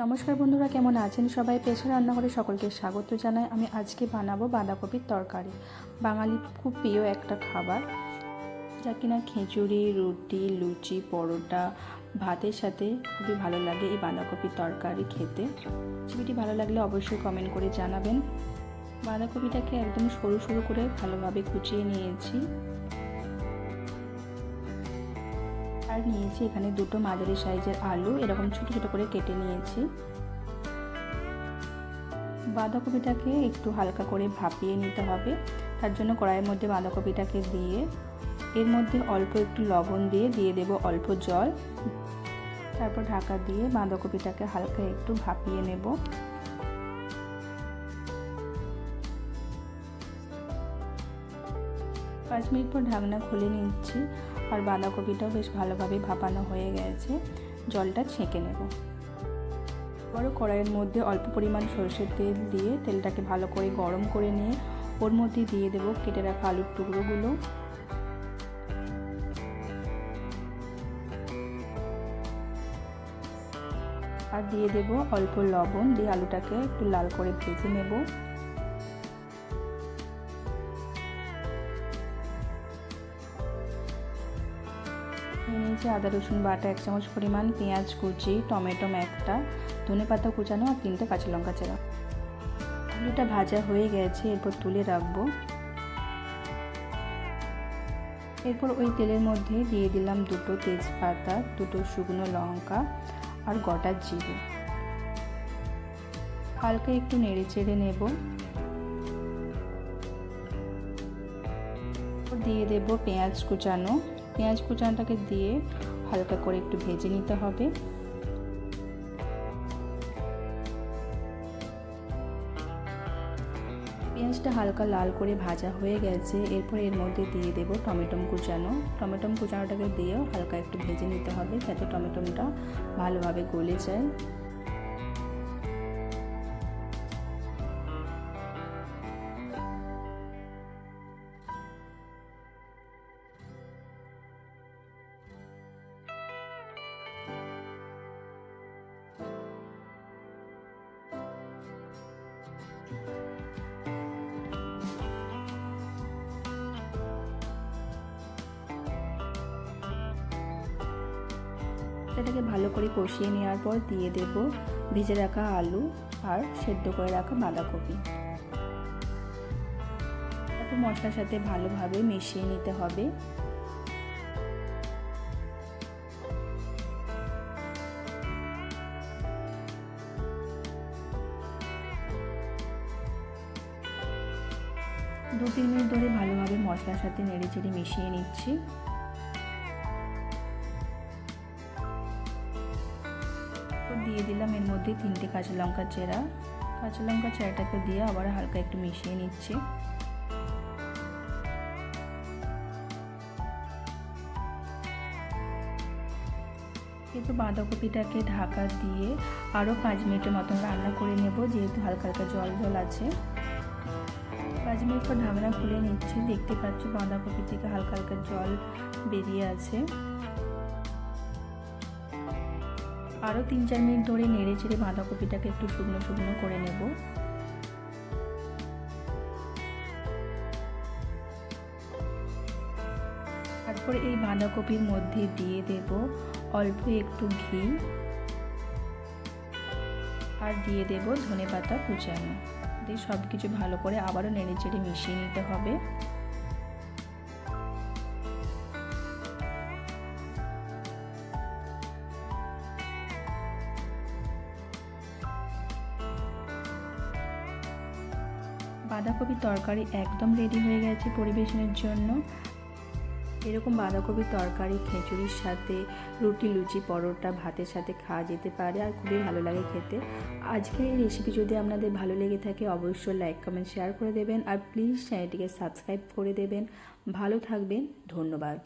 নমস্কার বন্ধুরা, কেমন আছেন সবাই? পেশা রান্নাঘরে সকলকে স্বাগত জানাই। আমি আজকে বানাবো বাঁধাকপির তরকারি। বাঙালি খুব প্রিয় একটা খাবার। যা কিনা খিচুড়ি, রুটি, লুচি, পরোটা, ভাতের সাথে খুবই ভালো লাগে এই বাঁধাকপির তরকারি খেতে। রেসিপিটি ভালো লাগলে অবশ্যই কমেন্ট করে জানাবেন। বাঁধাকপিটাকে একদম সরু সরু করে ভালোভাবে কুচিয়ে নিয়েছি। আর নিয়েছি এখানে দুটো মাঝারি সাইজের আলু, এরকম ছোটো ছোটো করে কেটে নিয়েছি। বাঁধাকপিটাকে একটু হালকা করে ভাপিয়ে নিতে হবে, তার জন্য কড়াইয়ের মধ্যে বাঁধাকপিটাকে দিয়ে, এর মধ্যে অল্প একটু লবণ দিয়ে দিয়ে দেব অল্প জল। তারপর ঢাকা দিয়ে বাঁধাকপিটাকে হালকা একটু ভাপিয়ে নেব। পাঁচ মিনিট পর ঢাকনা খুলে নিচ্ছি আর বাঁধাকপিটাও বেশ ভালোভাবে ভাপানো হয়ে গেছে। জলটা ছেঁকে নেব। বড় কড়াইয়ের মধ্যে অল্প পরিমাণ সরষের তেল দিয়ে তেলটাকে ভালো করে গরম করে নিয়ে ওর মধ্যে দিয়ে দেব কেটে রাখা আলুর টুকরোগুলো। আর দিয়ে দেব অল্প লবণ দিয়ে আলুটাকে একটু লাল করে ভেজে নেব। নিয়ে নিয়েছি আদা, রসুন বাটা, এক চামচ পরিমাণ পেঁয়াজ কুচি, টমেটো একটা ধনে পাতা কুচানো আর তিনটে কাঁচা লঙ্কা চেরা। আলুটা ভাজা হয়ে গেছে, এরপর তুলে রাখব। এরপর ওই তেলের মধ্যে দিয়ে দিলাম দুটো তেজপাতা, দুটো শুকনো লঙ্কা আর গোটা জিরে। হালকা একটু নেড়ে চেড়ে নেব। দিয়ে দেব পেঁয়াজ কুচানো। পেঁয়াজ কুচানোটাকে দিয়ে হালকা করে একটু ভেজে নিতে হবে। পেঁয়াজটা হালকা লাল করে ভাজা হয়ে গেছে। এরপর এর মধ্যে দিয়ে দেব টমেটম কুচানো। টমেটম কুচানোটাকে দিয়েও হালকা একটু ভেজে নিতে হবে যাতে টমেটোমটা ভালোভাবে গলে যায়। এটাকে ভালো করে কষিয়ে নেওয়ার পর দিয়ে দেব ভেজে রাখা আলু আর সেদ্ধ করে রাখা বাঁধাকপি। মশলার সাথে ভালোভাবে মিশিয়ে নিতে হবে। দু তিন মিনিট ধরে ভালোভাবে মশলার সাথে নেড়ে চেড়ে মিশিয়ে নিচ্ছি। দিয়ে দিলাম। এর মধ্যে তিনটে কাঁচা লঙ্কা চেরা। কাঁচা লঙ্কা চেরাটাকে দিয়ে আবার হালকা একটু মিশিয়ে নিচ্ছি। এরপর বাঁধাকপিটাকে ঢাকা দিয়ে আরও পাঁচ মিনিটের মতন রান্না করে নেব, যেহেতু হালকা হালকা জল জল আছে। পাঁচ মিনিট পর ঢাকনা খুলে নিচ্ছি। দেখতে পাচ্ছ বাঁধাকপি থেকে হালকা হালকা জল বেরিয়ে আছে। আরও তিন চার মিনিট ধরে নেড়ে চেড়ে বাঁধাকপিটাকে একটু শুকনো শুকনো করে নেব। তারপর এই বাঁধাকপির মধ্যে দিয়ে দেব অল্প একটু ঘি আর দিয়ে দেব ধনে পাতা কুচানো। দিয়ে সব কিছু ভালো করে আবারও নেড়ে চেড়ে মিশিয়ে নিতে হবে। বাঁধাকপির তরকারি একদম রেডি হয়ে গেছে পরিবেশনের জন্য। এরকম বাঁধাকপির তরকারি, খিচুড়ির সাথে, রুটি, লুচি, পরোটা, ভাতের সাথে খাওয়া যেতে পারে আর খুবই ভালো লাগে খেতে। আজকের এই রেসিপি যদি আপনাদের ভালো লেগে থাকে, অবশ্যই লাইক কমেন্ট শেয়ার করে দেবেন। আর প্লিজ চ্যানেলটিকে সাবস্ক্রাইব করে দেবেন। ভালো থাকবেন, ধন্যবাদ।